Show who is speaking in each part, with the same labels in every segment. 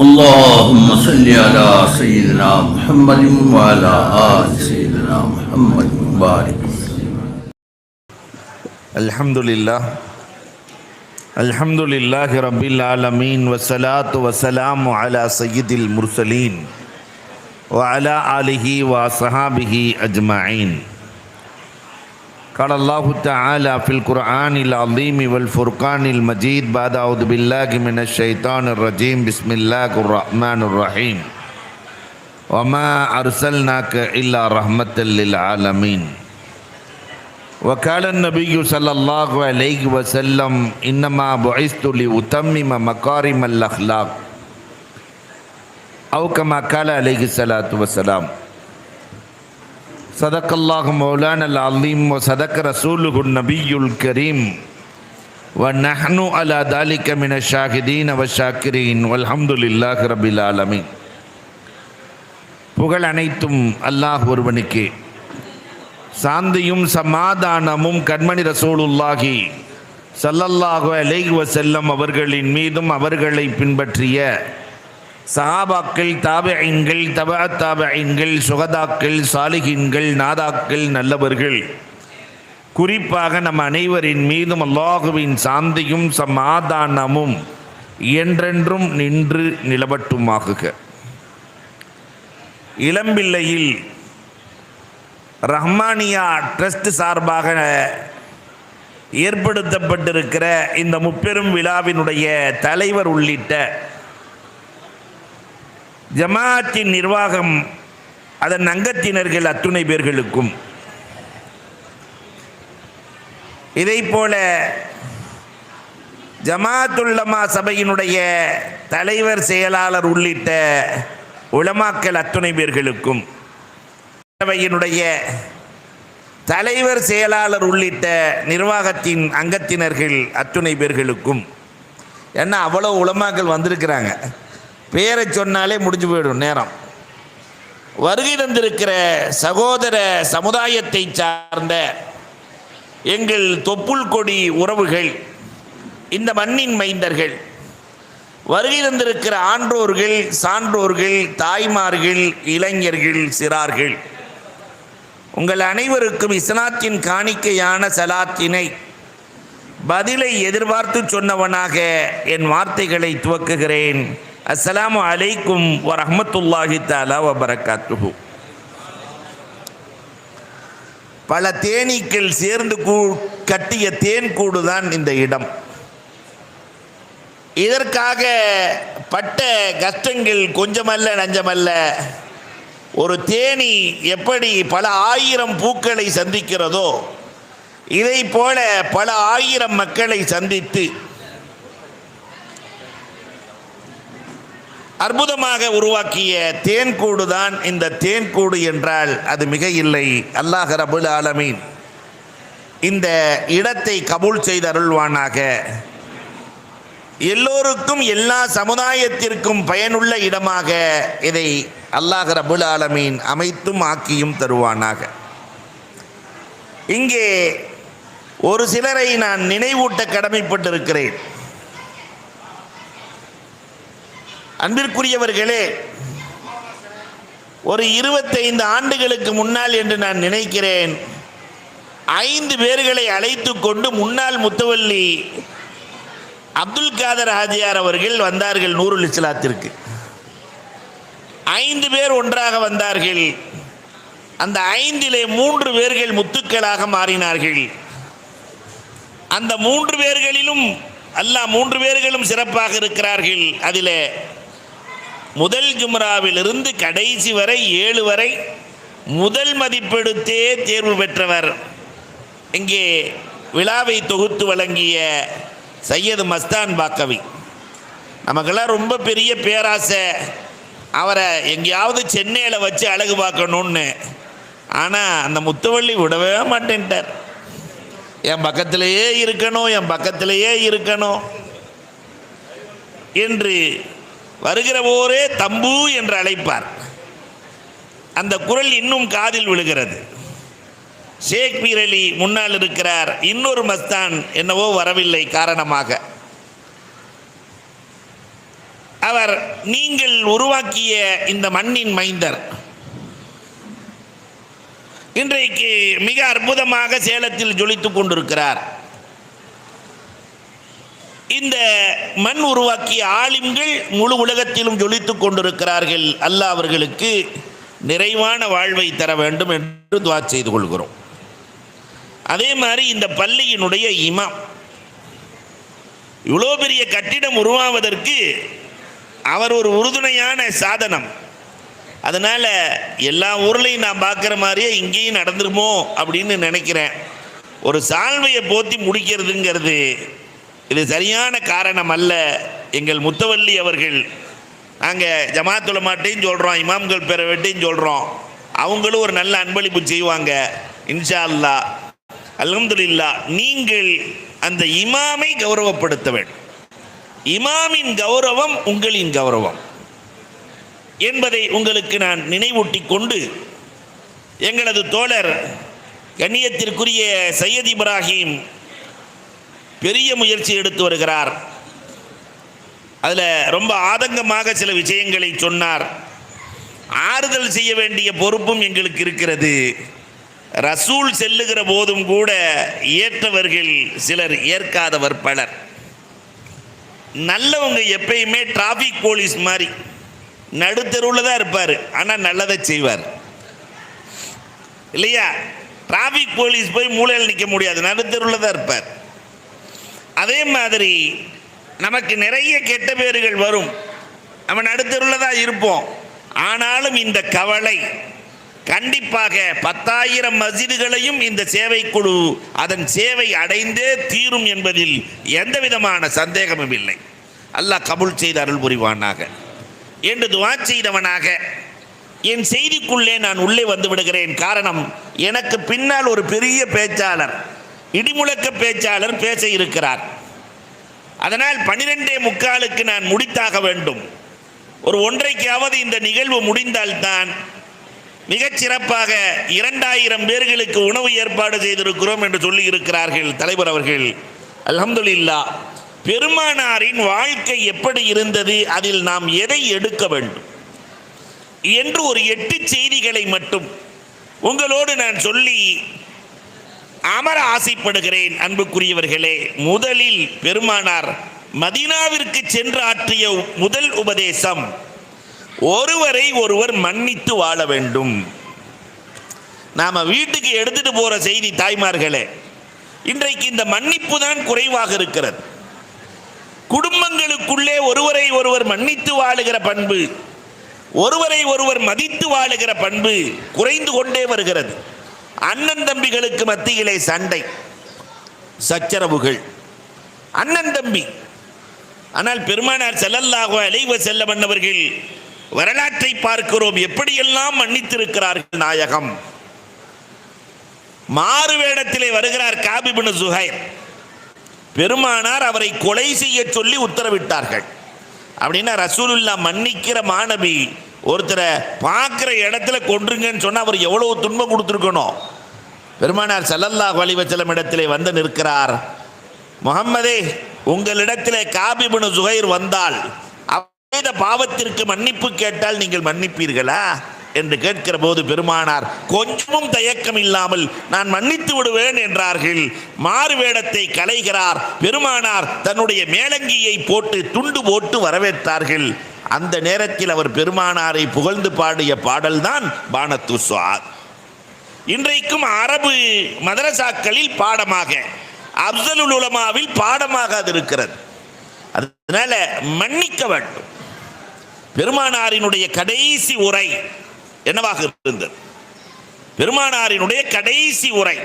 Speaker 1: اللهم صل على سيدنا محمد وعلى آل سيدنا محمد وبارك
Speaker 2: الحمد لله الحمد لله رب العالمين والصلاة والسلام على سيد المرسلين وعلى آله وصحابه أجمعين قال الله تعالى في القرآن العظيم والفرقان المجيد بعد أعوذ بالله من الشيطان الرجيم. بسم الله الرحمن الرحيم. وما أرسلناك إلا رحمة للعالمين. وقال النبي صلى الله عليه وسلم إنما بعثت لأتمم مكارم الأخلاق. أو كما قال عليه الصلاة والسلام. صدق الله مولانا العظيم وصدق رسوله النبي الكريم ونحن على ذلك من الشاهدين والشاكرين والحمد لله رب العالمين புகழ் அனைத்தும் அல்லாஹ் ஒருவனுக்கே சாந்தியும் சமாதானமும் கண்மணி ரசூலுல்லாஹி சல்லல்லாஹு அலைஹி வஸல்லம் அவர்களின் மீதும் அவர்களை பின்பற்றிய சஹாபாக்கள் தாபைங்கள் தபா தாபைங்கள் சுகதாக்கள் சாலிகின்கள் நாதாக்கள் நல்லவர்கள். குறிப்பாக நம் அனைவரின் மீதும் அல்லாஹுவின் சாந்தியும் சமாதானமும் என்றென்றும் நின்று நிலவட்டுமாகுக. இளம்பிள்ளையில் ரஹ்மானியா ட்ரஸ்ட் சார்பாக ஏற்படுத்தப்பட்டிருக்கிற இந்த முப்பெரும் விழாவினுடைய தலைவர் உள்ளிட்ட ஜமாத்தின் நிர்வாகம் அதன் அங்கத்தினர்கள் அத்துணை பேர்களுக்கும். இதைப்போல ஜமாத்துல்லமா சபையினுடைய தலைவர் செயலாளர் உள்ளிட்ட உளமாக்கல் அத்துணை பேர்களுக்கும். சபையினுடைய தலைவர் செயலாளர் உள்ளிட்ட நிர்வாகத்தின் அங்கத்தினர்கள் அத்துணை பேர்களுக்கும். ஏன்னா அவ்வளோ உளமாக்கல் வந்திருக்கிறாங்க? பேரை சொன்னாலே முடிஞ்சு போயிடும் நேரம். வருகை தந்திருக்கிற சகோதர சமுதாயத்தை சார்ந்த எங்கள் தொப்புள் கொடி உறவுகள் இந்த மண்ணின் மைந்தர்கள் வருகை தந்திருக்கிற ஆன்றோர்கள் சான்றோர்கள் தாய்மார்கள் இளைஞர்கள் சிறார்கள் உங்கள் அனைவருக்கும் இஸ்லாத்தின் காணிக்கையான சலாத்தினை பதிலை எதிர்பார்த்து சொன்னவனாக என் வார்த்தைகளை துவக்குகிறேன். அஸ்ஸலாமு அலைக்கும் வரமத்துல்லாஹி தாலா வபரகாத்துஹு பல தேனீக்கள் சேர்ந்து கூ கட்டிய தேன் கூடு தான் இந்த இடம். இதற்காக பட்ட கஷ்டங்கள் கொஞ்சமல்ல நஞ்சமல்ல. ஒரு தேனி எப்படி பல ஆயிரம் பூக்களை சந்திக்கிறதோ இதை போல பல ஆயிரம் மக்களை சந்தித்து அற்புதமாக உருவாக்கிய தேன்கூடு தான் இந்த தேன்கூடு என்றால் அது மிக இல்லை. அல்லாஹ் ரபுல் ஆலமீன் இந்த இடத்தை கபூல் செய்து அருள்வானாக. எல்லோருக்கும் எல்லா சமுதாயத்திற்கும் பயனுள்ள இடமாக இதை அல்லாஹ் ரபுல் ஆலமீன் அமைத்தும் ஆக்கியும் தருவானாக. இங்கே ஒரு சிலரை நான் நினைவூட்ட கடமைப்பட்டிருக்கிறேன். அன்பிற்குரியவர்களே ஒரு இருபத்தைந்து ஆண்டுகளுக்கு முன்னால் என்று நான் நினைக்கிறேன் ஐந்து பேர்களை அழைத்து கொண்டு முன்னாள் முத்தவல்லி அப்துல் காதர் ஹாஜியார் அவர்கள் வந்தார்கள் நூறு இஸ்லாத்திற்கு. ஐந்து பேர் ஒன்றாக வந்தார்கள். அந்த ஐந்திலே மூன்று பேர்கள் முத்துக்களாக மாறினார்கள். அந்த மூன்று பேர்களிலும் அல்லா மூன்று பேர்களும் சிறப்பாக இருக்கிறார்கள். அதில் முதல் ஜும்ராவிலிருந்து கடைசி வரை ஏழு வரை முதல் மதிப்பெடுத்தே தேர்வு பெற்றவர். இங்கே விழாவை தொகுத்து வழங்கிய சையது மஸ்தான் பாக்கவி. நமக்கெல்லாம் ரொம்ப பெரிய பேராசை. அவரை எங்கேயாவது சென்னையில் வச்சு அழகு பார்க்கணுன்னு ஆனால் அந்த முத்துவள்ளி விடவே மாட்டேன்ட்டார். என் பக்கத்திலேயே இருக்கணும் என் பக்கத்திலேயே இருக்கணும் என்று வருகிற போரே தம்பு என்று அழைப்பார். அந்த குரல் இன்னும் காதில் விழுகிறது. ஷேக் பீர் அலி முன்னால் இருக்கிறார். இன்னொரு மஸ்தான் என்னவோ வரவில்லை காரணமாக. அவர் நீங்கள் உருவாக்கிய இந்த மண்ணின் மைந்தர். இன்றைக்கு மிக அற்புதமாக சேலத்தில் ஜொலித்துக் கொண்டிருக்கிறார். இந்த மண் உருவாக்கிய ஆலிம்கள் முழு உலகத்திலும் ஜொலித்து கொண்டிருக்கிறார்கள். அல்லாஹ் அவர்களுக்கு நிறைவான வாழ்வை தர வேண்டும் என்று துவா செய்து கொள்கிறோம். அதே மாதிரி இந்த பள்ளியினுடைய இமாம் இவ்வளோ பெரிய கட்டிடம் உருவாவதற்கு அவர் ஒரு உறுதுணையான சாதனம். அதனால் எல்லா ஊர்லேயும் நான் பார்க்குற மாதிரியே இங்கேயும் நடந்துருமோ அப்படின்னு நினைக்கிறேன். ஒரு சால்வையை போத்தி முடிக்கிறதுங்கிறது இது சரியான காரணம் அல்ல எங்கள் முத்தவல்லி அவர்கள் நாங்கள் ஜமாத்துல மாட்டையும் சொல்கிறோம் இமாம்கள் பெறவட்டையும் சொல்கிறோம் அவங்களும் ஒரு நல்ல அன்பளிப்பு செய்வாங்க இன்ஷா அல்லா அலமதுல்லா நீங்கள் அந்த இமாமை கௌரவப்படுத்த வேண்டும். இமாமின் கௌரவம் உங்களின் கௌரவம் என்பதை உங்களுக்கு நான் நினைவூட்டி கொண்டு எங்களது தோழர் கண்ணியத்திற்குரிய சையத் இப்ராஹிம் பெரிய முயற்சி எடுத்து வருகிறார். அதில் ரொம்ப ஆதங்கமாக சில விஷயங்களை சொன்னார். ஆறுதல் செய்ய வேண்டிய பொறுப்பும் எங்களுக்கு இருக்கிறது. ரசூல் செல்லுகிற போதும் கூட ஏற்றவர்கள் சிலர் ஏற்காதவர் பலர். நல்லவங்க எப்பயுமே டிராஃபிக் போலீஸ் மாதிரி. நடுத்தருவில் தான் இருப்பார் ஆனால் நல்லதை செய்வார். இல்லையா? டிராஃபிக் போலீஸ் போய் மூளையில் நிற்க முடியாது நடுத்தருவில் தான் இருப்பார். அதே மாதிரி நமக்கு நிறைய கெட்ட பேர்கள் வரும். நம்ம நடுத்தருவில் இருப்போம். ஆனாலும் இந்த கவலை கண்டிப்பாக பத்தாயிரம் மசிதுகளையும் இந்த சேவை குழு அதன் சேவை அடைந்தே தீரும் என்பதில் எந்த விதமான சந்தேகமும் இல்லை. அல்லாஹ் கபுல் செய்த அருள் புரிவானாக. என்று துவா செய்தவனாக என் செய்திக்குள்ளே நான் உள்ளே வந்து விடுகிறேன். காரணம் எனக்கு பின்னால் ஒரு பெரிய பேச்சாளர். இடிமுழக்க பேச்சாளர் பேச இருக்கிறார். அதனால் பனிரெண்டே முக்காலுக்கு நான் முடித்தாக வேண்டும். ஒரு ஒன்றைக்காவது இந்த நிகழ்வு முடிந்தால்தான் மிகச் சிறப்பாக இரண்டாயிரம் பேர்களுக்கு உணவு ஏற்பாடு செய்திருக்கிறோம் என்று சொல்லி இருக்கிறார்கள் தலைவர் அவர்கள். அலமதுல்லா பெருமானாரின் வாழ்க்கை எப்படி இருந்தது? அதில் நாம் எதை எடுக்க வேண்டும்? என்று ஒரு எட்டு செய்திகளை மட்டும் உங்களோடு நான் சொல்லி அமர ஆசைப்படுகிறேன் அன்புக்குரியவர்களே. முதலில் பெருமானார் மதினாவிற்கு சென்று ஆற்றிய முதல் உபதேசம் ஒருவரை ஒருவர் மன்னித்து வாழ வேண்டும். நாம வீட்டுக்கு எடுத்துட்டு போற செய்தி தாய்மார்களே இன்றைக்கு இந்த மன்னிப்பு தான் குறைவாக இருக்கிறது. குடும்பங்களுக்குள்ளே ஒருவரை ஒருவர் மன்னித்து வாழுகிற பண்பு ஒருவரை ஒருவர் மதித்து வாழுகிற பண்பு குறைந்து கொண்டே வருகிறது. அண்ணன் தம்பிகளுக்கு மத்தியிலே சண்டை சச்சரவுகள். அண்ணன் தம்பி ஆனால் பெருமானார் செல்லல்லாக அலைவ செல்ல மன்னவர்கள் வரலாற்றை பார்க்கிறோம். எப்படியெல்லாம் மன்னித்திருக்கிறார்கள் நாயகம்? மாறு வேடத்திலே வருகிறார் காபிபின் சுஹைர். பெருமானார் அவரை கொலை செய்ய சொல்லி உத்தரவிட்டார்கள். அப்படின்னா ரசூலுல்லா மன்னிக்கிற மாணவி ஒருத்தரை பார்க்குற இடத்துல கொன்றுங்கன்னு சொன்னால் அவர் எவ்வளோ துன்பம் கொடுத்துருக்கணும்? பெருமானார் சல்லல்லா வலிவச்சலம் இடத்திலே வந்து நிற்கிறார். முகம்மதே உங்களிடத்திலே காபிபுனு சுகைர் வந்தால் அவத பாவத்திற்கு மன்னிப்பு கேட்டால் நீங்கள் மன்னிப்பீர்களா? என்று கேட்கிற போது பெருமானார் கொஞ்சமும் தயக்கம் இல்லாமல் நான் மன்னித்து விடுவேன் என்றார்கள். மாறு வேடத்தை கலைகிறார். பெருமானார் தன்னுடைய மேலங்கியை போட்டு துண்டு போட்டு வரவேற்றார்கள். அந்த நேரத்தில் அவர் பெருமானாரை புகழ்ந்து பாடிய பாடல்தான் பானத்து சுவார் இன்றைக்கும் அரபு மதரசாக்களில் பாடமாக அப்சலுல் உலமாவில் பாடமாக அது இருக்கிறது. அதனால மன்னிக்க வேண்டும். பெருமானாரினுடைய கடைசி உரை என்னவாக இருந்தது? பெருமானாரினுடைய கடைசி உரை.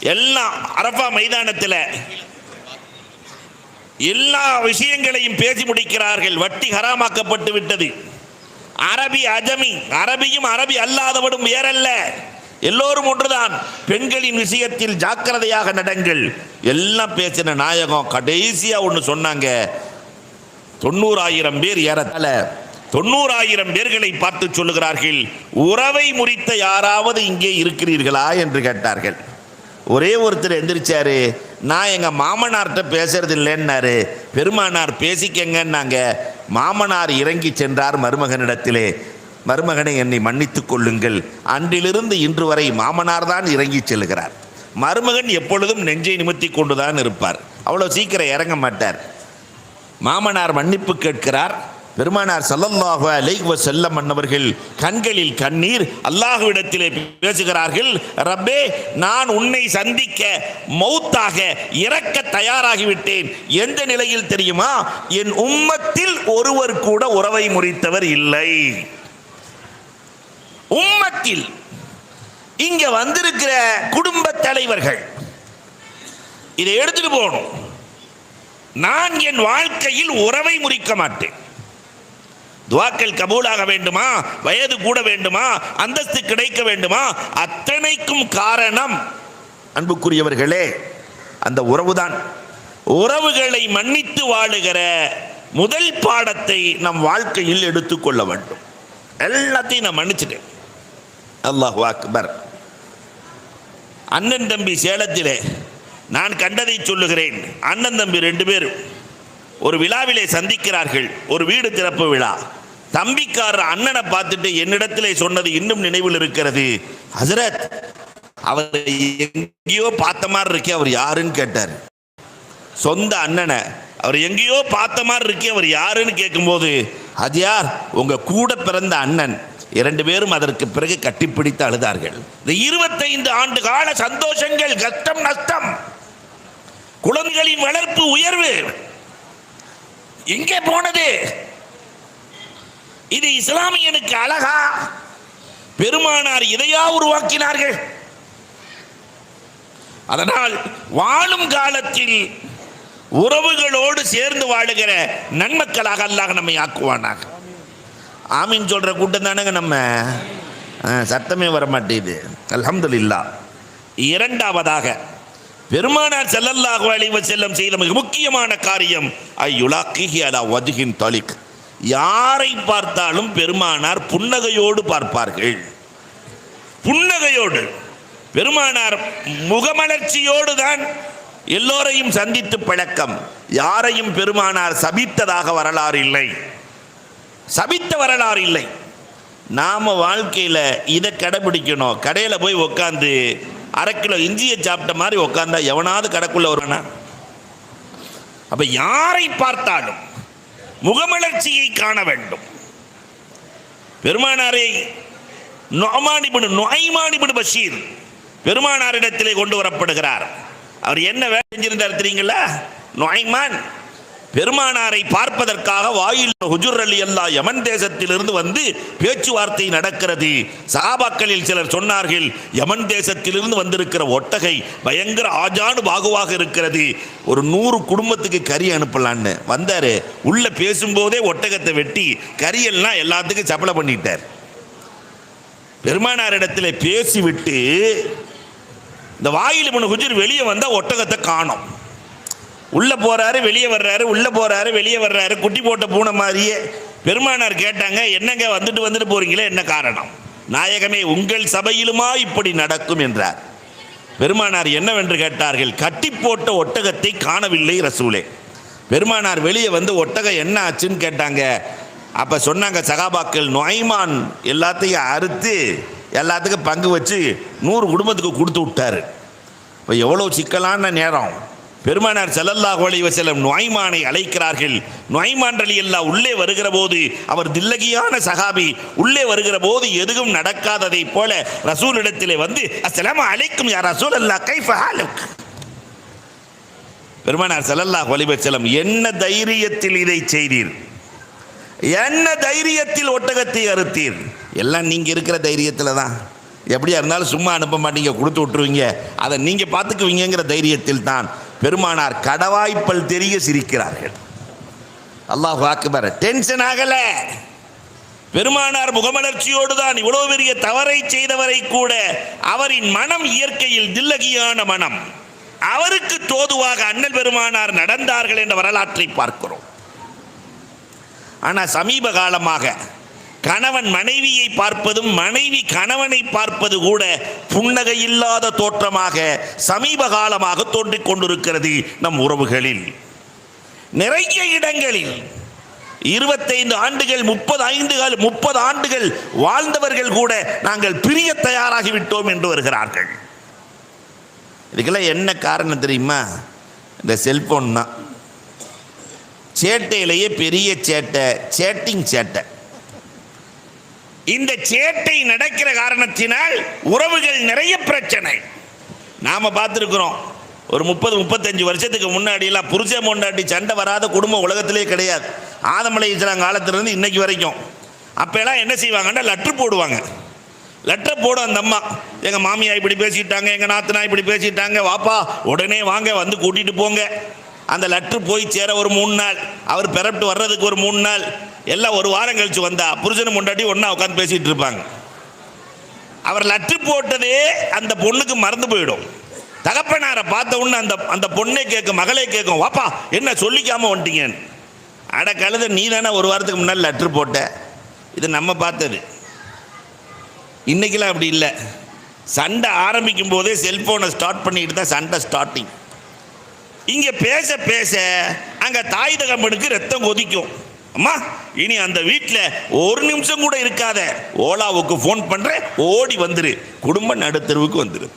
Speaker 2: எல்லாம் அரபா மைதானத்தில் எல்லா விஷயங்களையும் பேசி முடிக்கிறார்கள். வட்டி ஹராமாக்கப்பட்டு விட்டது. அரபி அஜமி அரபியும் அரபி அல்லாதவடும் வேறல்ல. எல்லோரும் ஒன்றுதான். பெண்களின் விஷயத்தில் ஜாக்கிரதையாக நடங்கள். எல்லாம் பேசின நாயகம் கடைசியா ஒன்று சொன்னாங்க. தொண்ணூறாயிரம் பேர் ஏறத்தால தொண்ணூறாயிரம் பேர்களை பார்த்து சொல்லுகிறார்கள். உறவை முறித்த யாராவது இங்கே இருக்கிறீர்களா என்று கேட்டார்கள். ஒரே ஒருத்தர் எந்திரிச்சாரு. நான் எங்கள் மாமனார்கிட்ட பேசுறது இல்லைன்னாரு பெருமானார் பேசிக்கங்கன்னாங்க. மாமனார் இறங்கி சென்றார் மருமகனிடத்திலே. மருமகனை என்னை மன்னித்துக் கொள்ளுங்கள். அன்றிலிருந்து இன்று வரை மாமனார் தான் இறங்கி செல்கிறார். மருமகன் எப்பொழுதும் நெஞ்சை நிமித்தி கொண்டுதான் இருப்பார். அவ்வளோ சீக்கிரம் இறங்க மாட்டார். மாமனார் மன்னிப்பு கேட்கிறார். பெருமானார் ஸல்லல்லாஹு அலைஹி செல்ல மன்னவர்கள் கண்களில் கண்ணீர் அல்லாஹ்விடத்திலே பேசுகிறார்கள். ரப்பே நான் உன்னை சந்திக்க மௌத்தாக இறக்க தயாராகிவிட்டேன். எந்த நிலையில் தெரியுமா? என் உம்மத்தில் ஒருவர் கூட உறவை முறித்தவர் இல்லை. உம்மத்தில் இங்க வந்திருக்கிற குடும்ப தலைவர்கள் இதை எடுத்துட்டு போகணும். நான் என் வாழ்க்கையில் உறவை முறிக்க மாட்டேன். துவாக்கள் கபூலாக வேண்டுமா? வயது கூட வேண்டுமா? அந்தஸ்து கிடைக்க வேண்டுமா? அத்தனைக்கும் காரணம் அன்புக்குரியவர்களே அந்த உறவுதான். உறவுகளை மன்னித்து வாழுகிற முதல் பாடத்தை நம் வாழ்க்கையில் எடுத்துக்கொள்ள வேண்டும். எல்லாத்தையும் நான் மன்னிச்சிட்டேன். அல்லாஹ் அக்பர். அண்ணன் தம்பி சேலத்திலே நான் கண்டதை சொல்லுகிறேன். அண்ணன் தம்பி ரெண்டு பேரும் ஒரு விழாவிலே சந்திக்கிறார்கள். ஒரு வீடு திறப்பு விழா. தம்பிக்காரர் அண்ணனை பார்த்துட்டு என்னிடத்திலே சொன்னது இன்னும் நினைவில் இருக்கிறது. ஹசரத் அவர் எங்கேயோ பார்த்த மாதிரி இருக்கே அவர் யாருன்னு கேட்டார். சொந்த அண்ணனை அவர் எங்கேயோ பார்த்த மாதிரி இருக்கே அவர் யாருன்னு கேட்கும்போது அது யார் உங்க கூட பிறந்த அண்ணன் இரண்டு பேரும் அதற்கு பிறகு கட்டிப்பிடித்து அழுதார்கள். இந்த இருபத்தைந்து ஆண்டு கால சந்தோஷங்கள் கஷ்டம் நஷ்டம் குழந்தைகளின் வளர்ப்பு உயர்வு எங்கே போனது? இது இஸ்லாமியனுக்கு அழகா? பெருமானார் இதையா உருவாக்கினார்கள்? அதனால் வாழும் காலத்தில் உறவுகளோடு சேர்ந்து வாழுகிற நன்மக்களாக அல்லாஹ் நம்மை ஆக்குவானாக. ஆமீன் சொல்கிற கூட்டம் தானேங்க நம்ம? சத்தமே வர மாட்டேது அல்ஹம்துலில்லா. இரண்டாவதாக பெருமானார் ஸல்லல்லாஹு அலைஹி செல்லம் செய்த மிக முக்கியமான காரியம் ஐயுலாக்கிஹி அலா வதுகின் தொலிக். யாரை பார்த்தாலும் பெருமானார் புன்னகையோடு பார்ப்பார்கள். புன்னகையோடு. பெருமானார் முகமலர்ச்சியோடு தான் எல்லோரையும் சந்தித்து பழக்கம். யாரையும் பெருமானார் சபித்ததாக வரலாறு இல்லை. சபித்த வரலாறு இல்லை. நாம வாழ்க்கையில் இதை கடைபிடிக்கணும். கடையில் போய் உட்காந்து அரை கிலோ இஞ்சியை சாப்பிட்ட மாதிரி உக்காந்தா எவனாவது கடைக்குள்ள வருவானா? அப்ப யாரை பார்த்தாலும் முகமலர்ச்சியை காண வேண்டும். பெருமானாரை நொமானிபுடு நொய்மானிபுடு பஷீர் பெருமானாரிடத்திலே கொண்டு வரப்படுகிறார். அவர் என்ன வேலை செஞ்சிருந்தார் தெரியுங்களா? நொய்மான். பெருமானாரை பார்ப்பதற்காக வாயில் ஹுஜுர் அலி அல்லா யமன் தேசத்திலிருந்து வந்து பேச்சுவார்த்தை நடக்கிறது. சஹாபாக்களில் சிலர் சொன்னார்கள் யமன் தேசத்திலிருந்து வந்திருக்கிற ஒட்டகை பயங்கர ஆஜானு பாகுவாக இருக்கிறது. ஒரு நூறு குடும்பத்துக்கு கறி அனுப்பலான்னு. வந்தாரு உள்ள பேசும்போதே ஒட்டகத்தை வெட்டி கரியெல்லாம் எல்லாத்துக்கும் சப்பளை பண்ணிட்டார். பெருமானாரிடத்தில் பேசிவிட்டு இந்த வாயில் இவனு ஹுஜுர் வெளியே வந்தால் ஒட்டகத்தை காணும். உள்ளே போகிறாரு வெளியே வர்றாரு உள்ளே போகிறாரு வெளியே வர்றாரு குட்டி போட்ட பூனை மாதிரியே. பெருமானார் கேட்டாங்க என்னங்க வந்துட்டு வந்துட்டு போகிறீங்களே என்ன காரணம்? நாயகமே உங்கள் சபையிலுமா இப்படி நடக்கும்? என்றார். பெருமானார் என்னவென்று கேட்டார்கள் கட்டி போட்ட ஒட்டகத்தை காணவில்லை ரசூலே. பெருமானார் வெளியே வந்து ஒட்டகம் என்ன ஆச்சுன்னு கேட்டாங்க. அப்போ சொன்னாங்க சகாபாக்கள் நொய்மான் எல்லாத்தையும் அறுத்து எல்லாத்துக்கும் பங்கு வச்சு நூறு குடும்பத்துக்கு கொடுத்து விட்டாரு. இப்போ எவ்வளோ சிக்கலான நேரம். பெருமானார் செல்லல்லாஹ் அலைஹி செல்லம் நுழைமானை அழைக்கிறார்கள். நுவைமான் அலி அல்லா உள்ளே வருகிற போது அவர் தில்லகியான சகாபி உள்ளே வருகிற போது எதுவும் நடக்காததை போல ரசூலிடத்திலே வந்து அஸ்ஸலாமு அழைக்கும் யார் ரசூல் அல்லா கைஃபஹாலுக் பெருமானார் செல்லல்லாஹ் அலைஹி வஸல்லம் என்ன தைரியத்தில் இதை செய்தீர்? என்ன தைரியத்தில் ஒட்டகத்தை அறுத்தீர்? எல்லாம் நீங்கள் இருக்கிற தைரியத்தில் தான். எப்படியா இருந்தாலும் சும்மா அனுப்ப மாட்டீங்க கொடுத்து விட்டுருவீங்க. அதை நீங்கள் பார்த்துக்குவீங்கங்கிற தைரியத்தில் தான். பெருமானார் கடவாய்ப்பல் தெரிய சிரிக்கிறார்கள். அல்லாஹ் அக்பர் டென்ஷன் ஆகல. பெருமானார் முகமலர்ச்சியோடு தான் இவ்வளவு பெரிய தவறை செய்தவரை கூட அவரின் மனம் இயற்கையில் தில்லகியான மனம். அவருக்கு தோதுவாக அண்ணல் பெருமானார் நடந்தார்கள் என்ற வரலாற்றை பார்க்கிறோம். ஆனால் சமீப காலமாக கணவன் மனைவியை பார்ப்பதும் மனைவி கணவனை பார்ப்பது கூட புன்னகை இல்லாத தோற்றமாக சமீப காலமாக தோன்றிக் கொண்டிருக்கிறது நம் உறவுகளில். நிறைய இடங்களில் இருபத்தைந்து ஆண்டுகள் முப்பது ஐந்துகள் முப்பது ஆண்டுகள் வாழ்ந்தவர்கள் கூட நாங்கள் பிரிய தயாராகிவிட்டோம் என்று வருகிறார்கள். இதுக்கெல்லாம் என்ன காரணம் தெரியுமா? இந்த செல்போன் தான். சேட்டையிலேயே பெரிய சேட்டை சேட்டிங் சேட்டை. இந்த சேட்டை நடக்கிற காரணத்தினால் உறவுகள் நிறைய பிரச்சனை. நாம பார்த்துருக்குறோம். ஒரு முப்பது முப்பத்தஞ்சு வருஷத்துக்கு முன்னாடியெல்லாம் புருஷன் முன்னாடி சண்டை வராத குடும்பம் உலகத்திலே கிடையாது. ஆதமலை இஸ்லாம் காலத்திலிருந்து இன்னைக்கு வரைக்கும். அப்போல்லாம் என்ன செய்வாங்கன்னா லெட்ரு போடுவாங்க. லெட்டரை போடும் அந்த அம்மா எங்கள் மாமியா இப்படி பேசிட்டாங்க எங்கள் நாத்தனா இப்படி பேசிட்டாங்க வாப்பா உடனே வாங்க வந்து கூட்டிகிட்டு போங்க. அந்த லெட்ரு போய் சேர ஒரு மூணு நாள். அவர் பெறப்பட்டு வர்றதுக்கு ஒரு மூணு நாள். எல்லாம் ஒரு வாரம் கழிச்சு வந்தா புருஷனும் முண்டாட்டி ஒன்றா உட்காந்து பேசிகிட்டு இருப்பாங்க. அவர் லெட்ரு போட்டதே அந்த பொண்ணுக்கு மறந்து போயிடும். தகப்பனாரை பார்த்த உடனே அந்த அந்த பொண்ணே கேட்கும் மகளே கேட்கும் வாப்பா என்ன சொல்லிக்காம வந்துட்டீங்கன்னு? அட கழுத நீ தானே ஒரு வாரத்துக்கு முன்னாடி லெட்ரு போட்ட. இது நம்ம பார்த்தது. இன்னைக்கெல்லாம் அப்படி இல்லை. சண்டை ஆரம்பிக்கும் போதே செல்ஃபோனை ஸ்டார்ட் பண்ணிக்கிட்டு தான் சண்டை ஸ்டார்டிங் இங்கே பேச பேச அங்கே தாய் தகம்பனுக்கு ரத்தம் கொதிக்கும். அம்மா இனி அந்த வீட்டில் ஒரு நிமிஷம் கூட இருக்காத. ஓலாவுக்கு ஃபோன் பண்ணுறேன் ஓடி வந்துரு. குடும்ப நடுத்தருவுக்கு வந்துரு.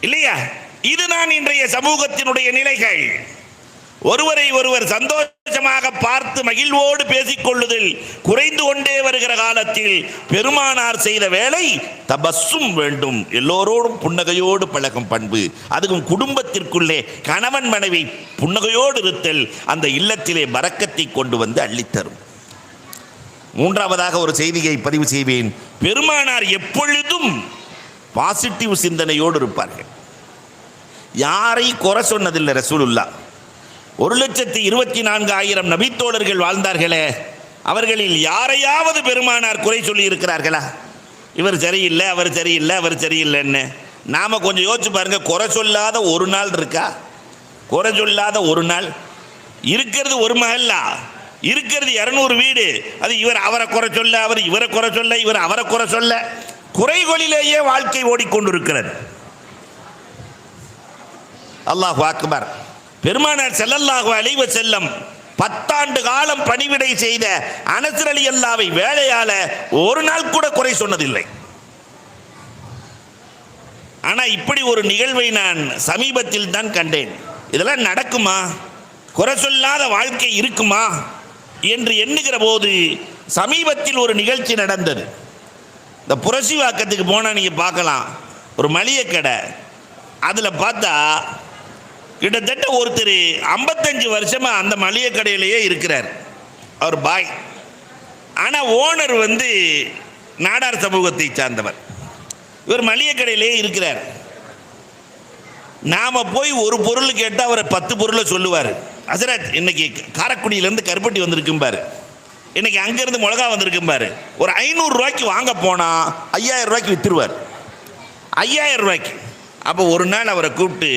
Speaker 2: இல்லையா? இதுதான் இன்றைய சமூகத்தினுடைய நிலைகள். ஒருவரை ஒருவர் சந்தோஷம் பார்த்து மகிழ்வோடு பேசிக் கொள்ளுதல் குறைந்து கொண்டே வருகிற காலத்தில் பெருமானார் செய்த வேலை தபஸும் வேண்டும். எல்லோரோடும் புன்னகையோடு பழகும் பண்பு. அதுவும் குடும்பத்திற்குள்ளே கணவன் மனைவி புன்னகையோடு இருத்தல் அந்த இல்லத்திலே பறக்கத்தை கொண்டு வந்து அள்ளித்தரும். மூன்றாவதாக ஒரு செய்தியை பதிவு செய்வேன். பெருமானார் எப்பொழுதும் பாசிட்டிவ் சிந்தனையோடு இருப்பார்கள். யாரை குறை சொன்னதில்லை ரசூலுல்லா ஒரு லட்சத்தி இருபத்தி நான்கு ஆயிரம் நபித்தோழர்கள் வாழ்ந்தார்களே அவர்களில் யாரையாவது பெருமானார் குறை சொல்லி இருக்கிறார்களா? இவர் சரியில்லை அவர் சரியில்லை அவர் சரியில்லைன்னு. நாம் கொஞ்சம் யோசிச்சு பாருங்க குறை சொல்லாத ஒரு நாள் இருக்கா? குறை சொல்லாத ஒரு நாள். இருக்கிறது ஒரு மகல்லா இருக்கிறது இரநூறு வீடு. அது இவர் அவரை குறை சொல்ல அவர் இவரை குறை சொல்ல இவர் அவரை குறை சொல்ல. குறைகளிலேயே வாழ்க்கை ஓடிக்கொண்டிருக்கிறது. அல்லாஹ் அக்பர். பெருமானார் செல்லல்லாக அலைவ செல்லம் பத்தாண்டு காலம் பணிவிடை செய்த அனசர் அலி அல்லாவை வேலையால ஒரு நாள் கூட குறை சொன்னதில்லை. ஆனா இப்படி ஒரு நிகழ்வை நான் சமீபத்தில் தான் கண்டேன். இதெல்லாம் நடக்குமா? குறை சொல்லாத வாழ்க்கை இருக்குமா? என்று எண்ணுகிற போது சமீபத்தில் ஒரு நிகழ்ச்சி நடந்தது. இந்த புரசிவாக்கத்துக்கு போனால் நீங்கள் பார்க்கலாம். ஒரு மளிகை கடை. அதில் பார்த்தா கிட்டத்தட்ட ஒருத்தர் ஐம்பத்தஞ்சு வருஷமாக அந்த மளிகை கடையிலேயே இருக்கிறார். அவர் பாய். ஆனால் ஓனர் வந்து நாடார் சமூகத்தை சார்ந்தவர். இவர் மளிகை கடையிலேயே இருக்கிறார். நாம் போய் ஒரு பொருள் கேட்டால் அவரை பத்து பொருளை சொல்லுவார். அசரத் இன்னைக்கு காரக்குடியிலேருந்து கருப்பட்டி வந்திருக்கும் பாரு. இன்னைக்கு அங்கேருந்து மிளகா வந்திருக்கும் பாரு. ஒரு ஐநூறுரூவாய்க்கு வாங்க போனால் ஐயாயிரம் ரூபாய்க்கு விற்றுருவார் ஐயாயிரம் ரூபாய்க்கு. அப்போ ஒரு நாள் அவரை கூப்பிட்டு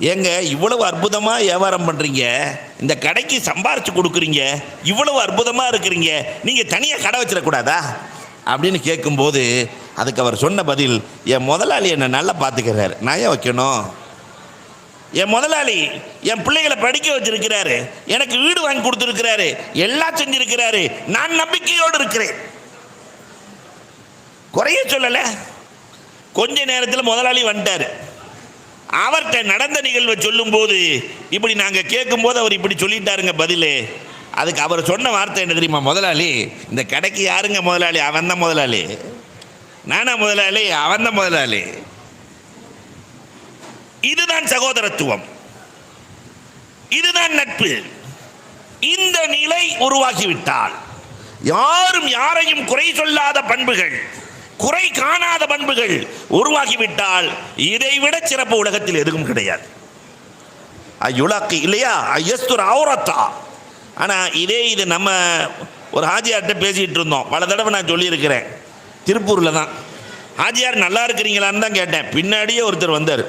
Speaker 2: ஏங்க இவ்வளவு அற்புதமாக வியாபாரம் பண்ணுறீங்க இந்த கடைக்கு சம்பாரித்து கொடுக்குறீங்க. இவ்வளவு அற்புதமாக இருக்கிறீங்க. நீங்கள் தனியாக கடை வச்சிடக்கூடாதா? அப்படின்னு கேட்கும்போது அதுக்கு அவர் சொன்ன பதில் என் முதலாளி என்னை நல்லா பார்த்துக்கிறார் நான் ஏன் வைக்கணும்? என் முதலாளி என் பிள்ளைகளை படிக்க வச்சிருக்கிறாரு. எனக்கு வீடு வாங்கி கொடுத்துருக்கிறாரு. எல்லாம் செஞ்சிருக்கிறாரு. நான் நம்பிக்கையோடு இருக்கிறேன். குறைய சொல்லலை. கொஞ்ச நேரத்தில் முதலாளி வந்துட்டார். அவர்கிட்ட நடந்த நிகழ்வை சொல்லும்போது இப்படி நாங்கள் கேட்கும்போது அவர் இப்படி சொல்லிட்டாருங்க பதில். அதுக்கு அவர் சொன்ன வார்த்தை என்ன தெரியுமா முதலாளி? இந்த கடைக்கு யாருங்க முதலாளி? அவன் தான் முதலாளி. நானா முதலாளி? அவன் தான் முதலாளி. இதுதான் சகோதரத்துவம். இதுதான் நட்பு. இந்த நிலை உருவாகிவிட்டால் யாரும் யாரையும் குறை சொல்லாத பண்புகள் குறை காணாத பண்புகள் உருவாகிவிட்டால் இதைவிட சிறப்பு உலகத்தில் எதுவும் கிடையாது. ஐயுலாக்கு இல்லையா? ஐயஸ்துர் அவுரத்தா. ஆனால் இதே இது நம்ம ஒரு ஹாஜியார்கிட்ட பேசிகிட்டு இருந்தோம். பல தடவை நான் சொல்லியிருக்கிறேன். திருப்பூரில் தான். ஹாஜியார் நல்லா இருக்கிறீங்களான்னு தான் கேட்டேன். பின்னாடியே ஒருத்தர் வந்தார்.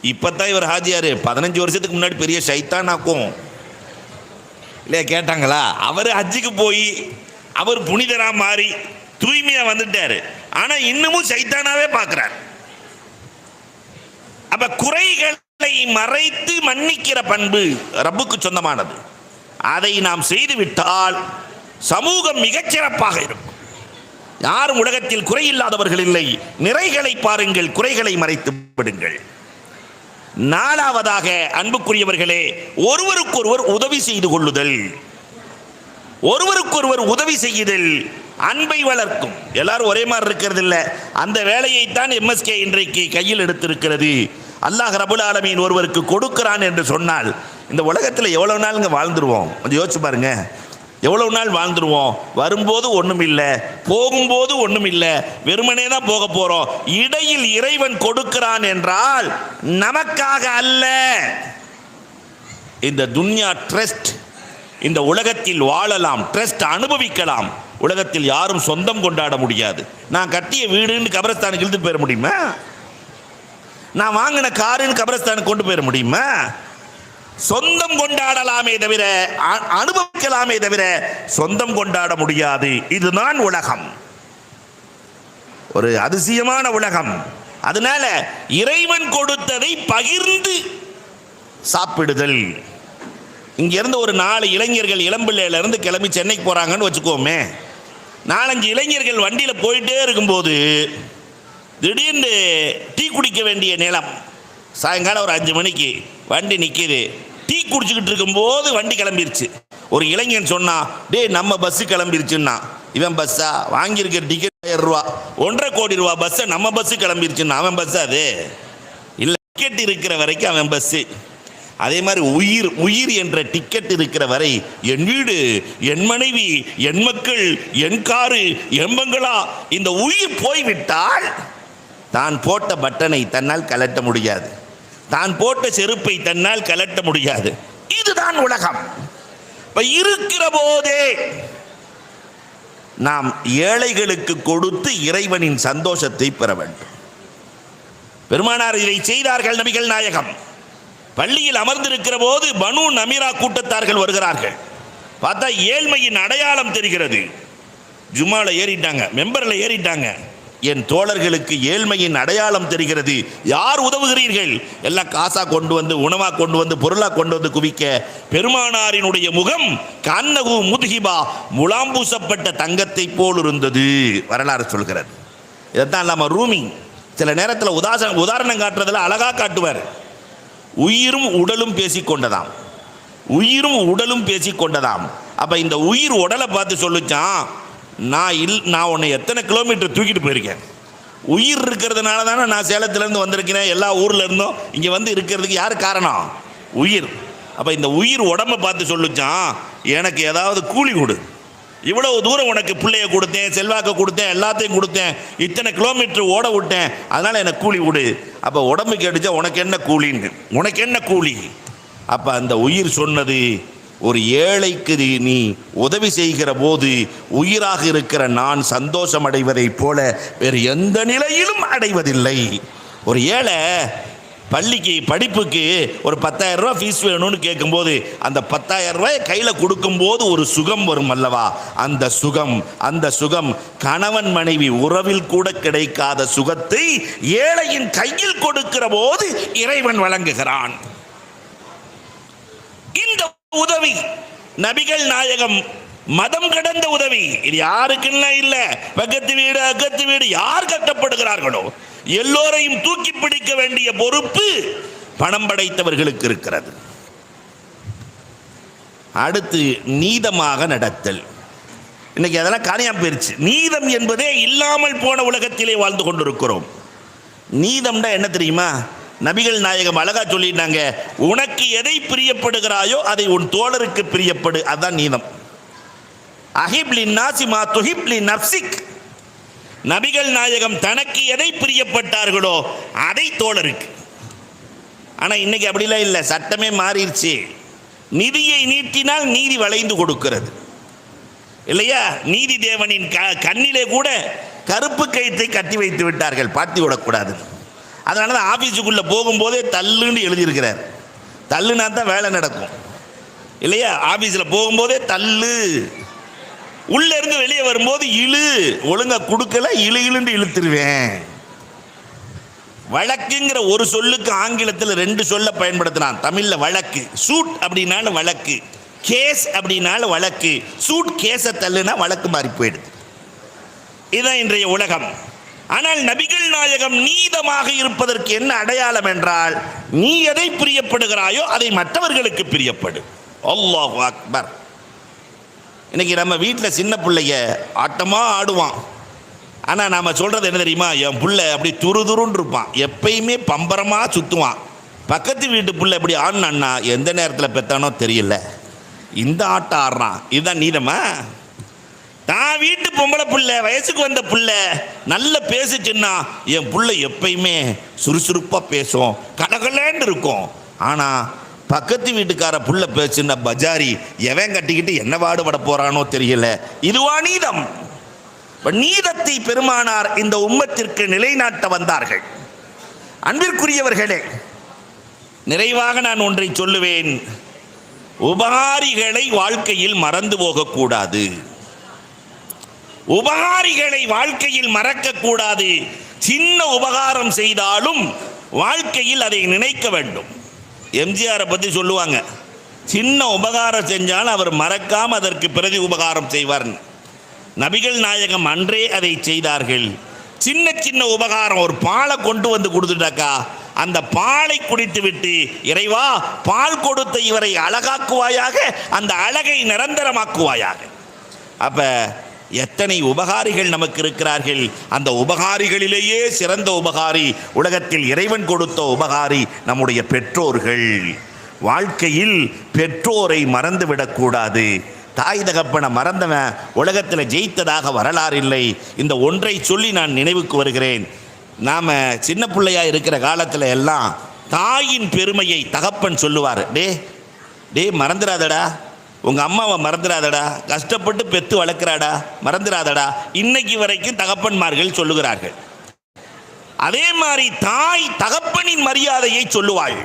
Speaker 2: இப்போ தான் இவர் ஹாஜியார். பதினஞ்சு வருஷத்துக்கு முன்னாடி பெரிய சைத்தானாக்கும். இல்லையா கேட்டாங்களா? அவர் ஹஜ்ஜுக்கு போய் அவர் புனிதராக மாறி தூய்மையா வந்துட்டாரு. ஆனா இன்னமும் சைத்தானாவே பார்க்கிறார் அப்ப குறைகளை மறைத்து மன்னிக்கிற பண்பு ரப்புக்கு சொந்தமானது. அதை நாம் செய்து விட்டால் சமூகம் மிகச்சிறப்பாக இருக்கும். யாரும் உலகத்தில் குறை இல்லாதவர்கள் இல்லை. நிறைகளை பாருங்கள் குறைகளை மறைத்து விடுங்கள். நாலாவதாக அன்புக்குரியவர்களே ஒருவருக்கொருவர் உதவி செய்து கொள்ளுதல். ஒருவருக்கொருவர் உதவி செய்யுதல். அன்பை வளர்க்கும். எல்லாரும் ஒரே மாதிரி இருக்கிறது இல்லை அந்த வேலையைத்தான் எம்எஸ்கே இன்றைக்கு கையில் எடுத்திருக்கிறது. அல்லாஹ் ரபுல் ஆலமீன் ஒருவருக்கு கொடுக்கிறான் என்று சொன்னால் இந்த உலகத்தில் எவ்வளவு நாள் இங்கே வாழ்ந்துருவோம்? கொஞ்சம் யோசிச்சு பாருங்க. எவ்வளவு நாள் வாழ்ந்துருவோம்? வரும்போது ஒன்றும் இல்லை போகும்போது ஒன்றும் இல்லை வெறுமனே தான் போக போகிறோம் இடையில் இறைவன் கொடுக்கிறான் என்றால் நமக்காக அல்ல. இந்த துன்யா ட்ரஸ்ட் இந்த உலகத்தில் வாழலாம் ட்ரஸ்ட் அனுபவிக்கலாம். உலகத்தில் யாரும் சொந்தம் கொண்டாட முடியாது. நான் கட்டிய வீடுன்னு கபரஸ்தானுக்கு இழுத்து போயிட முடியுமா? நான் வாங்கின காருன்னு கபரஸ்தானுக்கு கொண்டு போயிட முடியுமா? சொந்தம் கொண்டாடலாமே தவிர அனுபவிக்கலாமே தவிர சொந்தம் கொண்டாட முடியாது. இதுதான் உலகம். ஒரு அதிசயமான உலகம். அதனால இறைவன் கொடுத்ததை பகிர்ந்து சாப்பிடுதல். இங்கிருந்து ஒரு நாலு இளைஞர்கள் இளம்பிள்ளையில இருந்து கிளம்பி சென்னைக்கு போறாங்கன்னு வச்சுக்கோமே. நாலஞ்சு இளைஞர்கள் வண்டியில் போயிட்டே இருக்கும்போது திடீர்னு டீ குடிக்க வேண்டிய நிலம். சாயங்காலம் ஒரு அஞ்சு மணிக்கு வண்டி நிற்கிது டீ குடிச்சுக்கிட்டு இருக்கும்போது வண்டி கிளம்பிருச்சு. ஒரு இளைஞன் சொன்னான் டேய் நம்ம பஸ்ஸு கிளம்பிருச்சுன்னா. இவன் பஸ்ஸா வாங்கியிருக்கிற டிக்கெட் ஆயிரம் ரூபா. ஒன்றரை கோடி ரூபா பஸ்ஸை நம்ம பஸ்ஸு கிளம்பிருச்சுன்னா அவன் பஸ் அது? இல்லை டிக்கெட் இருக்கிற வரைக்கும் அவன் பஸ்ஸு அதே மாதிரி உயிர் உயிர் என்ற டிக்கெட் இருக்கிற வரை என் வீடு என் மனைவி என் மக்கள் என் காரு என் பங்களா இந்த உயிர் போய்விட்டால் தான் போட்ட பட்டனை தன்னால் கலட்ட முடியாது. தான் போட்ட செருப்பை தன்னால் கலட்ட முடியாது. இதுதான் உலகம். இப்போ இருக்கிற போதே நாம் ஏழைகளுக்கு கொடுத்து இறைவனின் சந்தோஷத்தை பெற வேண்டும். பெருமானார் இதை செய்தார்கள் நபிகள் நாயகம். பள்ளியில் அமர்ந்திருக்கிற போது பனு நமீரா கூட்டத்தார்கள் வருகிறார்கள். பார்த்தா ஏழ்மையின் அடையாளம் தெரிகிறது. ஜுமாவில் ஏறிட்டாங்க மெம்பரில் ஏறிட்டாங்க. என் தோழர்களுக்கு ஏழ்மையின் அடையாளம் தெரிகிறது. யார் உதவுகிறீர்கள்? எல்லாம் காசா கொண்டு வந்து உணவா கொண்டு வந்து பொருளா கொண்டு வந்து குவிக்க. பெருமானாரினுடைய முகம் கண்ணகு முதுகிபா முலாம் பூசப்பட்ட தங்கத்தை போல் இருந்தது வரலாறு சொல்கிறது. இதைத்தான் நம்ம ரூமி சில நேரத்தில் உதாச உதாரணம் காட்டுறதுல அழகாக காட்டுவார். உயிரும் உடலும் பேசிக்கொண்டதாம். உயிரும் உடலும் பேசிக்கொண்டதாம். அப்போ இந்த உயிர் உடலை பார்த்து சொல்லுச்சான் நான் இல் நான் உன்னை எத்தனை கிலோமீட்டர் தூக்கிட்டு போயிருக்கேன். உயிர் இருக்கிறதுனால தானே நான் சேலத்துலேருந்து வந்திருக்கிறேன் எல்லா ஊரில் இருந்தும் இங்கே வந்து இருக்கிறதுக்கு யார் காரணம்? உயிர். அப்போ இந்த உயிர் உடம்பை பார்த்து சொல்லுச்சான் எனக்கு ஏதாவது கூலி கொடு. இவ்வளவு தூரம் உனக்கு பிள்ளைய கொடுத்தேன் செல்வாக்க கொடுத்தேன் எல்லாத்தையும் கொடுத்தேன். இத்தனை கிலோமீட்டர் ஓட விட்டேன். அதனால் எனக்கு கூலி விடு. அப்போ உடம்பு கேட்டுச்சா உனக்கு என்ன கூலின்னு. உனக்கு என்ன கூலி? அப்போ அந்த உயிர் சொன்னது ஒரு ஏழைக்கு நீ உதவி செய்கிற போது உயிராக இருக்கிற நான் சந்தோஷம் அடைவதைப் போல வேறு எந்த நிலையிலும் அடைவதில்லை. ஒரு ஏழை பள்ளிக்கு படிப்புக்கு ஒரு பத்தாயிரம் ரூபா ஃபீஸ் வேணும்னு கேட்கும்போது அந்த பத்தாயிரம் ரூபாய் கையில் கொடுக்கும்போது ஒரு சுகம் வரும் அல்லவா? அந்த சுகம் அந்த சுகம் கணவன் மனைவி உறவில் கூட கிடைக்காத சுகத்தை ஏழையின் கையில் கொடுக்கிற போது இறைவன் வழங்குகிறான். இந்த உதவி நபிகள் நாயகம் மதம் கடந்த உதவி இது யாருக்குன்னா இல்லை. பக்கத்து வீடு அக்கத்து வீடு யார் கட்டப்படுகிறார்களோ? எல்லோரையும் தூக்கி பிடிக்க வேண்டிய பொறுப்பு பணம் படைத்தவர்களுக்கு இருக்கிறது. அடுத்து நீதமாக நடத்தல். இன்னைக்கு அதெல்லாம் காணியா போயிருச்சு. நீதம் என்பதே இல்லாமல் போன உலகத்திலே வாழ்ந்து கொண்டிருக்கிறோம். நீதம்னா என்ன தெரியுமா? நபிகள் நாயகம் அழகா சொல்லிட்டாங்க உனக்கு எதை பிரியப்படுகிறாயோ அதை உன் தோழருக்கு பிரியப்படு. அதான் நீதம். அஹிப்லி நாசிமா துஹிப்லி நப்சிக் நபிகள் நாயகம் தனக்கு எதை பிரியப்பட்டார்களோ அதை தோழருக்கு. ஆனால் இன்னைக்கு அப்படிலாம் இல்லை சட்டமே மாறிடுச்சு. நிதியை நீட்டினால் நீதி வளைந்து கொடுக்கிறது. இல்லையா? நீதி தேவனின் க கண்ணிலே கூட கருப்பு கயிற்றை கட்டி வைத்து விட்டார்கள் பார்த்து விடக்கூடாது. அதனால தான் ஆஃபீஸுக்குள்ளே போகும்போதே தள்ளுன்னு எழுதியிருக்கிறார். தள்ளுனா தான் வேலை நடக்கும். இல்லையா? ஆஃபீஸில் போகும்போதே தள்ளு. உள்ள இருந்து வெளியே வரும்போது இழு. ஒழுங்கா கொடுக்கல இழு இழுன்னு இழுத்துருவேன். வழக்குங்கிற ஒரு சொல்லுக்கு ஆங்கிலத்தில் ரெண்டு சொல்ல பயன்படுத்தினான். தமிழில் வழக்கு. சூட் அப்படின்னாலும் வழக்கு. கேஸ் அப்படின்னாலும் வழக்கு. சூட் கேஸை தள்ளுனா வழக்கு மாறி போயிடுது. இதுதான் இன்றைய உலகம். ஆனால் நபிகள் நாயகம் நீதமாக இருப்பதற்கு என்ன அடையாளம் என்றால் நீ எதை பிரியப்படுகிறாயோ அதை மற்றவர்களுக்கு பிரியப்படு. அல்லாஹ் அக்பர். இன்னைக்கு நம்ம வீட்டில் சின்ன பிள்ளைய ஆட்டமாக ஆடுவான். ஆனால் நாம் சொல்கிறது என்ன தெரியுமா? என் பிள்ளை அப்படி துரு துருன்னு இருப்பான். எப்பயுமே பம்பரமாக சுற்றுவான் பக்கத்து வீட்டு பிள்ளை இப்படி ஆடினான்னா எந்த நேரத்தில் பெத்தானோ தெரியல. இந்த ஆட்டம் ஆடுறான். இதுதான் நீதமா? தான் வீட்டு பொம்பளை பிள்ளை வயசுக்கு வந்த பிள்ளை நல்ல பேசுச்சுன்னா என் பிள்ளை எப்பயுமே சுறுசுறுப்பாக பேசும். கடகலன்னு இருக்கும். ஆனால் பக்கத்து வீட்டுக்கார புள்ள பேசுன்னா பஜாரி எவன் கட்டிக்கிட்டு என்ன பாடுபட போறானோ தெரியல. இதுவா நீதம் நீதத்தை பெருமானார் இந்த உம்மத்திற்கு நிலைநாட்ட வந்தார்கள். அன்பிற்குரியவர்களே நிறைவாக நான் ஒன்றை சொல்லுவேன். உபகாரிகளை வாழ்க்கையில் மறந்து போகக்கூடாது. உபகாரிகளை வாழ்க்கையில் மறக்கக்கூடாது. சின்ன உபகாரம் செய்தாலும் வாழ்க்கையில் அதை நினைக்க வேண்டும். எம்ஜிஆரை பற்றி சொல்லுவாங்க. சின்ன உபகாரம் செஞ்சாலும் அவர் மறக்காமல் அதற்கு பிரதி உபகாரம் செய்வார்னு நபிகள் நாயகம் அன்றே அதை செய்தார்கள். சின்ன சின்ன உபகாரம் ஒரு பாலை கொண்டு வந்து கொடுத்துட்டாக்கா அந்த பாலை குடித்து விட்டு இறைவா பால் கொடுத்த இவரை அழகாக்குவாயாக அந்த அழகை நிரந்தரமாக்குவாயாக. அப்ப எத்தனை உபகாரிகள் நமக்கு இருக்கிறார்கள்? அந்த உபகாரிகளிலேயே சிறந்த உபகாரி உலகத்தில் இறைவன் கொடுத்த உபகாரி நம்முடைய பெற்றோர்கள். வாழ்க்கையில் பெற்றோரை மறந்துவிடக்கூடாது தாய் தகப்பனை மறந்தவன் உலகத்தில் ஜெயித்ததாக வரலாறு இல்லை. இந்த ஒன்றை சொல்லி நான் நினைவுக்கு வருகிறேன். நாம் சின்ன பிள்ளையாக இருக்கிற காலத்தில் எல்லாம் தாயின் பெருமையை தகப்பன் சொல்லுவார். டே டே மறந்துடாதடா. உங்கள் அம்மாவை மறந்துடாதடா. கஷ்டப்பட்டு பெத்து வளர்க்குறாடா. மறந்துடாதடா. இன்னைக்கு வரைக்கும் தகப்பன்மார்கள் சொல்லுகிறார்கள். அதே மாதிரி தாய் தகப்பனின் மரியாதையை சொல்லுவாள்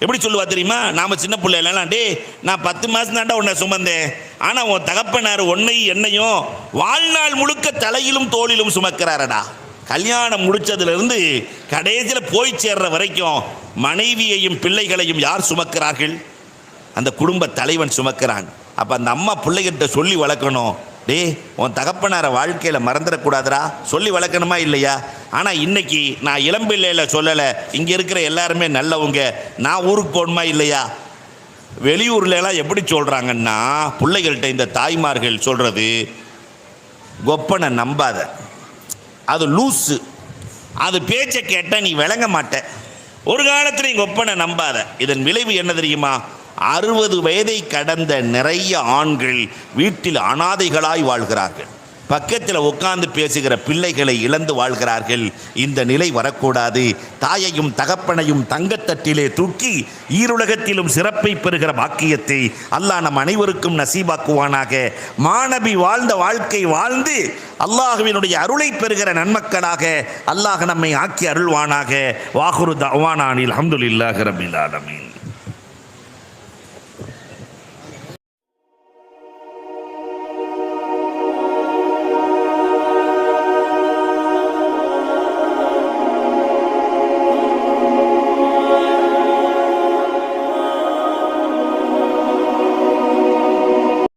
Speaker 2: எப்படி சொல்லுவா தெரியுமா? நாம் சின்ன பிள்ளைலாம் டே நான் பத்து மாதம் தாண்டா உன்னை சுமந்தேன். ஆனால் உன் தகப்பனார் உன்னையும் என்னையும் வாழ்நாள் முழுக்க தலையிலும் தோளிலும் சுமக்கிறாரடா. கல்யாணம் முடித்ததுலேருந்து கடைசியில் போய் சேர்ற வரைக்கும் மனைவியையும் பிள்ளைகளையும் யார் சுமக்கிறார்கள்? அந்த குடும்ப தலைவன் சுமக்கிறான். அப்போ அந்த அம்மா பிள்ளைகிட்ட சொல்லி வளர்க்கணும். டேய் உன் தகப்பனார வாழ்க்கையில் மறந்துடக்கூடாதுரா சொல்லி வளர்க்கணுமா இல்லையா? ஆனால் இன்னைக்கு நான் இளம்பிள்ளையில் சொல்லலை. இங்கே இருக்கிற எல்லாருமே நல்லவங்க. நான் ஊருக்கு போகணுமா இல்லையா? வெளியூர்லலாம் எப்படி சொல்கிறாங்கன்னா பிள்ளைகள்கிட்ட இந்த தாய்மார்கள் சொல்கிறது கொப்பனை நம்பாத. அது லூஸு அது பேச்சை கேட்டால் நீ விளங்க மாட்ட. ஒரு காலத்தில் நீ கொப்பனை நம்பாத. இதன் விளைவு என்ன தெரியுமா? அறுபது வயதை கடந்த நிறைய ஆண்கள் வீட்டில் அனாதைகளாய் வாழ்கிறார்கள். பக்கத்தில் உட்கார்ந்து பேசுகிற பிள்ளைகளை இழந்து வாழ்கிறார்கள். இந்த நிலை வரக்கூடாது. தாயையும் தகப்பனையும் தங்கத்தட்டிலே தூக்கி ஈருலகத்திலும் சிறப்பை பெறுகிற பாக்கியத்தை அல்லாஹ் நம் அனைவருக்கும் நசீபாக்குவானாக. மாணவி வாழ்ந்த வாழ்க்கை வாழ்ந்து அல்லாஹுவினுடைய அருளை பெறுகிற நன்மக்களாக அல்லாஹ் நம்மை ஆக்கி அருள்வானாக. வாகுரு தவானானில் அஹமதுல்லாஹ் ரபில் ஆலமீன்.